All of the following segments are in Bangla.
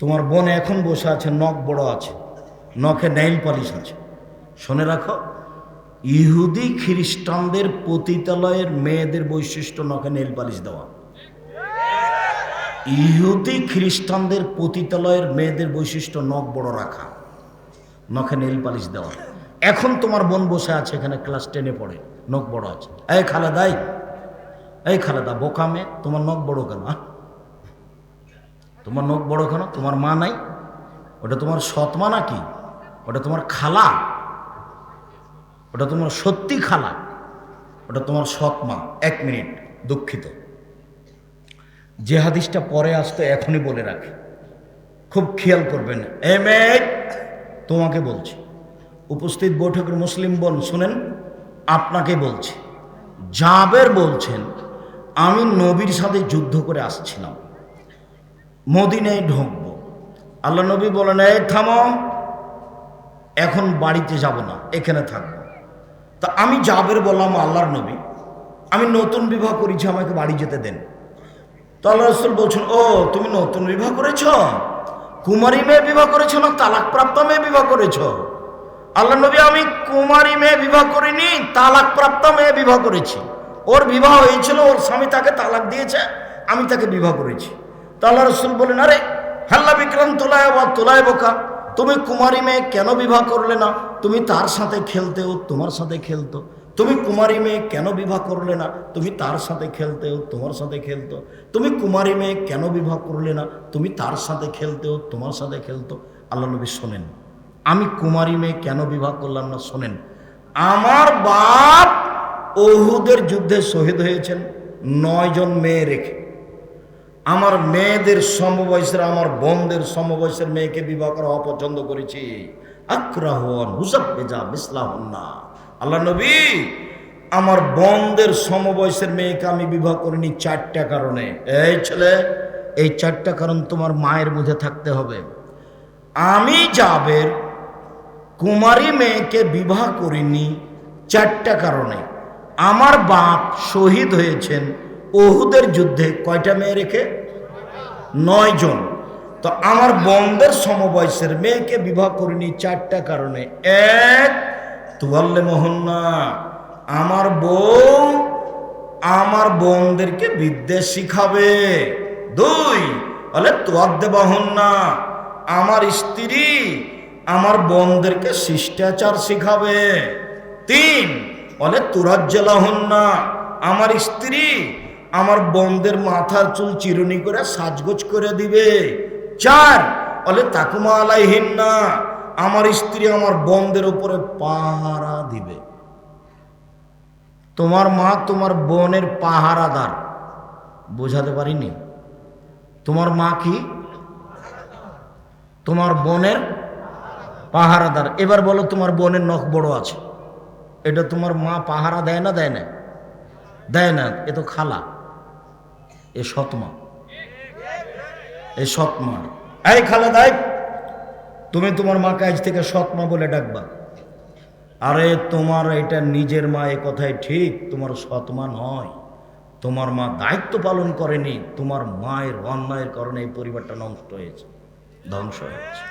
তোমার বোন এখন বসে আছে, নখ বড় আছে, নখে নেইল পলিশ আছে। শুনে রাখো, ইহুদি খ্রিস্টানদের পতিতালয়ের মেয়েদের বৈশিষ্ট্য নখে নেইল পালিশ দেওয়া। ইহুদি খ্রিস্টানদের পতিতালয়ের মেয়েদের বৈশিষ্ট্য নখ বড় রাখা, নখে নেইল পালিশ দেওয়া। এখন তোমার বোন বসে আছে, এখানে ক্লাস টেনে পড়ে, নখ বড় আছে। এই খালেদাই এই খালেদা বোকামে তোমার নখ বড় কেন? তোমার নখ বড় কেন? তোমার মা নাই? ওটা তোমার সৎ মা নাকি? ওটা তোমার খালা? ওটা তোমার সত্যি খালা? ওটা তোমার সৎ মা? এক মিনিট, দুঃখিত। যে হাদিসটা পরে আসতো এখনই বলে রাখে। খুব খেয়াল করবেন। এম তোমাকে বলছি। উপস্থিত বৈঠকের মুসলিম বোন, শুনেন, আপনাকে বলছি। জাবের বলছেন, আমি নবীর সাথে যুদ্ধ করে আসছিলাম। মদিনায় ঢুকব। আল্লাহ নবী বলেন, এই থামো, এখন বাড়িতে যাব না, এখানে থাকব। তা আমি জাবের বললাম, আল্লাহর নবী, আমি নতুন বিবাহ করেছি, আমাকে বাড়ি যেতে দেন। তো আল্লাহ রসুল বলছেন, ও, তুমি নতুন বিবাহ করেছ? কুমারী মেয়ে বিবাহ করেছ না তালাকপ্রাপ্ত মেয়ে বিবাহ করেছ? আল্লাহ নবী, আমি কুমারী মেয়ে বিবাহ করিনি, তালাকপ্রাপ্ত মেয়ে বিবাহ করেছি। ওর বিবাহ হয়েছিল, ওর স্বামী তাকে তালাক দিয়েছে, আমি তাকে বিবাহ করেছি। তো আল্লাহ রসুল বলেন, আরে, হাল্লা বিক্রম তোলায় বা তোলায় বোকা, তুমি কুমারী মেয়ে কেন বিবাহ করলে না? তুমি তার সাথে খেলতে ও তোমার সাথে খেলতো। তুমি কুমারী মেয়ে কেন বিবাহ করলে না? তুমি তার সাথে খেলতে ও তোমার সাথে খেলতো। তুমি কুমারী মেয়ে কেন বিবাহ করলে না? তুমি তার সাথে খেলতে ও তোমার সাথে খেলতো। আল্লাহ নবী শোনেন, আমি কুমারী মেয়ে কেন বিবাহ করলাম না? শোনেন, আমার বাপ ওহুদের যুদ্ধে শহীদ হয়েছেন নয় জন মেয়ে রেখে আমার মেয়েদের সমবয়সের, আমার বোনদের সমবয়সের মেয়েকে বিবাহ করা অপছন্দ করেছি। আল্লাহ নবী, আমার বোনদের সমবয়সের মেয়েকে আমি বিবাহ করিনি চারটা কারণে। এই ছেলে, এই চারটা কারণ তোমার মায়ের মধ্যে থাকতে হবে। আমি যাবের কুমারী মেয়েকে বিবাহ করিনি চারটা কারণে। আমার বাপ শহীদ হয়েছেন ওহুদের যুদ্ধে কয়টা মেয়ে রেখে? নয় জন। তো আমার বন্ধের সমবয়সের মেয়েকে বিবাহ করিনি চারটা কারণে। এক, তুয়াল্লে মোহন্না। আমার বউ আমার বোনদেরকে বিদ্বেষ শিখাবে। দুই, বলে তোয়াদ্দে বাহন্না। আমার স্ত্রী আমার বোনদেরকে শিষ্টাচার শিখাবে। তিন, বলে তুরাজ্জালাহন্না আমার স্ত্রী আমার বোনদের মাথার চুল চিরুনি করে সাজগোজ করে দিবে। চার, বলে, তাকুমা আলাইহিন্না, আমার স্ত্রী আমার বোনদের উপরে পাহারা দিবে। তোমার মা তোমার বোনের পাহারাদার। বোঝাতে পারিনি। তোমার মা কি? তোমার বোনের পাহারাদার। এবার বলো, তোমার বোনের নখ বড় আছে। এটা তোমার মা পাহারা দেয় না দেয় না দেয় না, এ তো খালা। এ সৎমা। এ সৎমা। এই খালা দেয় তুমি তোমার মাকে আজ থেকে সৎমা বলে ডাকবা। আরে তোমার এটা নিজের মা এ কথাই ঠিক, তোমার সৎমা নয়। তোমার মা দায়িত্ব পালন করেনি, তোমার মায়ের অন্যায়ের কারণে এই পরিবারটা নষ্ট হয়েছে, ধ্বংস হয়েছে।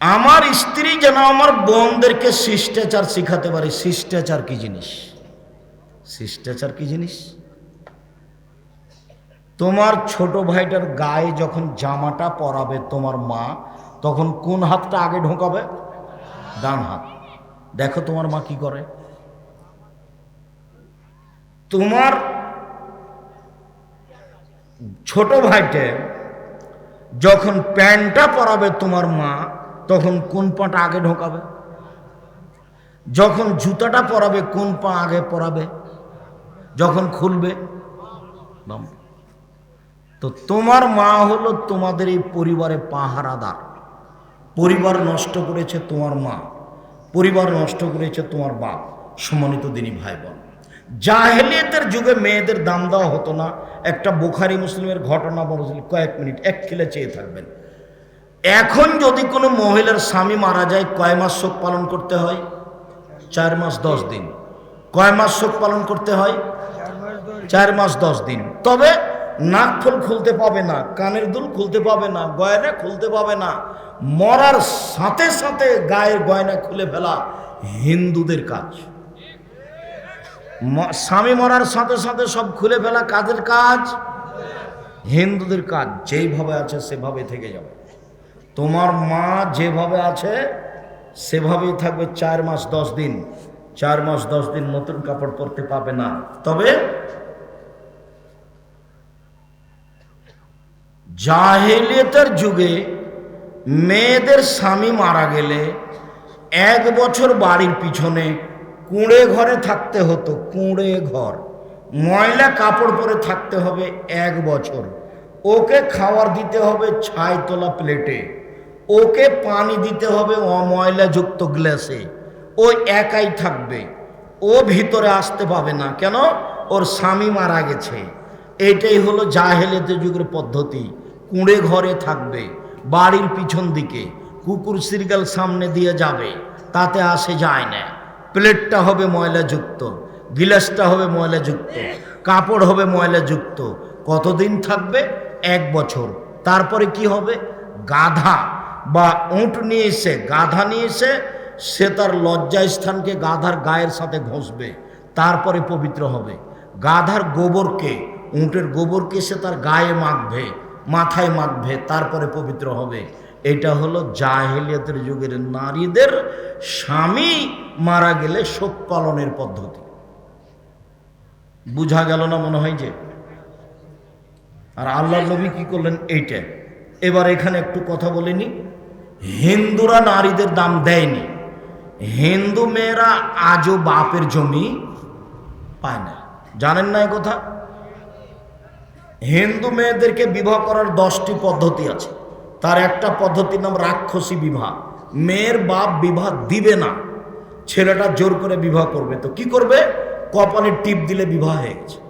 আমার স্ত্রী যেন আমার বোনদেরকে শিষ্টাচার শিখাতে পারে। শিষ্টাচার কি জিনিস? শিষ্টাচার কি জিনিস? তোমার ছোট ভাইটার গায়ে যখন জামাটা পরাবে তোমার মা, তখন কোন হাতটা আগে ঢোকাবে? ডান হাত। দেখো তোমার মা কি করে। তোমার ছোট ভাইটে যখন প্যান্টটা পরাবে তোমার মা, তখন কোন পাটা আগে ঢোকাবে? যখন জুতাটা পরাবে, কোন পা আগে পরাবে? যখন খুলবে। তো তোমার মা হলো তোমাদের এই পরিবারে পাহারাদার। পরিবার নষ্ট করেছে তোমার মা, পরিবার নষ্ট করেছে তোমার বাপ, সম্মানিত দিনী ভাই বোন জাহেলিয়তের যুগে মেয়েদের দাম দেওয়া হতো না। একটা বুখারি মুসলিমের ঘটনা বলছিল, কয়েক মিনিট, এক খেলে চেয়ে থাকবেন। এখন যদি কোনো মহিলার স্বামী মারা যায়, কয় মাস শোক পালন করতে হয়? চার মাস, দশ দিন। কয় মাস শোক পালন করতে হয়? চার মাস, দশ দিন। তবে নাক ফুল খুলতে পাবে না, কানের দুল খুলতে পাবে না, গয়না খুলতে পাবে না। মরার সাথে সাথে গায়ের গয়না খুলে ফেলা হিন্দুদের কাজ। স্বামী মরার সাথে সাথে সব খুলে ফেলা কাদের কাজ? হিন্দুদের কাজ, যেইভাবে আছে সেভাবে থেকে যাবে। তোমার মা যেভাবে আছে, সেভাবেই থাকবে চার মাস দশ দিন। চার মাস দশ দিন নতুন কাপড় পরতে পাবে না। তবে জাহেলিয়তের যুগে মেয়েদের স্বামী মারা গেলে এক বছর বাড়ির পিছনে কুঁড়ে ঘরে থাকতে হতো, কুঁড়ে ঘর। ময়লা কাপড় পরে থাকতে হবে এক বছর। ওকে খাওয়ার দিতে হবে ছাই তোলা প্লেটে। ওকে পানি দিতে হবে অময়লাযুক্ত গ্লাসে। ও একাই থাকবে। ও ভিতরে আসতে পাবে না। কেন? ওর স্বামী মারা গেছে। এটাই হলো জাহেলেতে যুগের পদ্ধতি। কুঁড়ে ঘরে থাকবে, বাড়ির পিছন দিকে, কুকুর সিরগাল সামনে দিয়ে যাবে, তাতে আসে যায় না। প্লেটটা হবে ময়লাযুক্ত, গিলাসটা হবে ময়লাযুক্ত, কাপড় হবে ময়লাযুক্ত। কতদিন থাকবে? এক বছর। তারপরে কি হবে? গাধা বা উঁট নিয়ে এসে, গাধা নিয়ে এসে সে তার লজ্জা স্থানকে গাধার গায়ের সাথে ঘষবে, তারপরে পবিত্র হবে। গাধার গোবরকে, উঁটের গোবরকে সে তার গায়ে মাখবে মাথায় মাখবে, তারপরে পবিত্র হবে। এটা হলো জাহেলিয়াতের যুগের নারীদের স্বামী মারা গেলে শোক পালনের পদ্ধতি। বুঝা গেল না মনে হয় যে? আর আল্লাহ নবী কি করলেন? এইটা। এবার এখানে একটু কথা বলিনি হিন্দুরা নারীদের দাম দেয়নি। হিন্দু মেয়েরা আজও বাপের জমি পায় না। জানেন না কথা? হিন্দু মেয়েদেরকে বিবাহ করার দশটি পদ্ধতি আছে। তার একটা পদ্ধতির নাম রাক্ষসী বিবাহ। মেয়ের বাপ বিবাহ দিবে না। ছেলেটা জোর করে বিবাহ করবে। তো কি করবে? কপালে টিপ দিলে বিবাহ হয়ে গেছে।